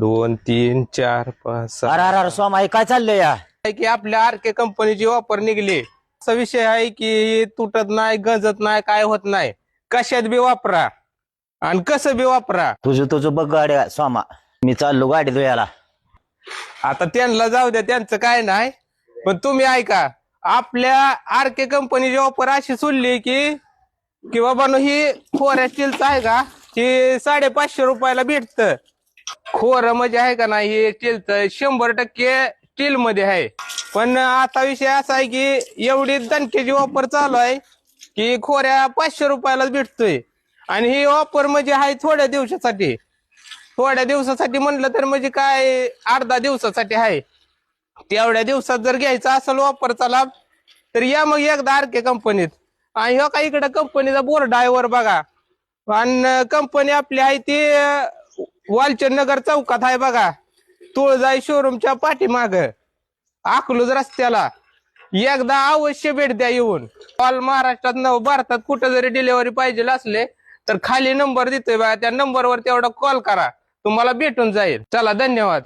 दोन तीन चार पाच सहा. अरे अरे अरे सोमा हे काय चाललंय या? आहे की आपल्या आरके कंपनीची वापर निघली. असा विषय आहे की तुटत नाही गंजत नाही काय होत नाही. कशात बी वापरा आणि कसं बी वापरा. तुझं तुझं बघ गाड्या सोमा मी चाललो गाडी धुयाला आता त्यांना जाऊ द्या त्यांचं काय नाही. पण तुम्ही ऐका आपल्या आरके कंपनीची ऑफर अशी सुटली की की बाबानो ही खोऱ्या स्टीलचं आहे का? ही साडेपाचशे रुपयाला भेटत. खोर म्हणजे आहे का नाही हे स्टीलचं शंभर टक्के स्टील मध्ये आहे. पण आता विषय असा आहे की एवढी दणकेची ऑफर चालू आहे की खोऱ्या पाचशे रुपयालाच भेटतोय. आणि ही ऑफर म्हणजे आहे थोड्या दिवसासाठी. थोड्या दिवसासाठी म्हणलं तर म्हणजे काय अर्धा दिवसासाठी आहे. तेवढ्या दिवसात जर घ्यायचा असेल ऑफरचा लाभ तर या मग एकदा आरके कंपनीत. आणि ह्या काही इकडं कंपनीचा बोर्ड आहे वर बघा. आणि कंपनी आपली आहे ती वालचंद नगर चौकात आहे बघा. तुळजाई शोरूमच्या पाठीमाग. अकलूज रस्त्याला. एकदा अवश्य भेट द्या येऊन. ऑल महाराष्ट्रात न भारतात कुठं जरी डिलिव्हरी पाहिजे असले तर खाली नंबर देतोय बघा. त्या नंबरवर तेवढा कॉल करा. तुम्हाला भेटून जाईल. चला धन्यवाद.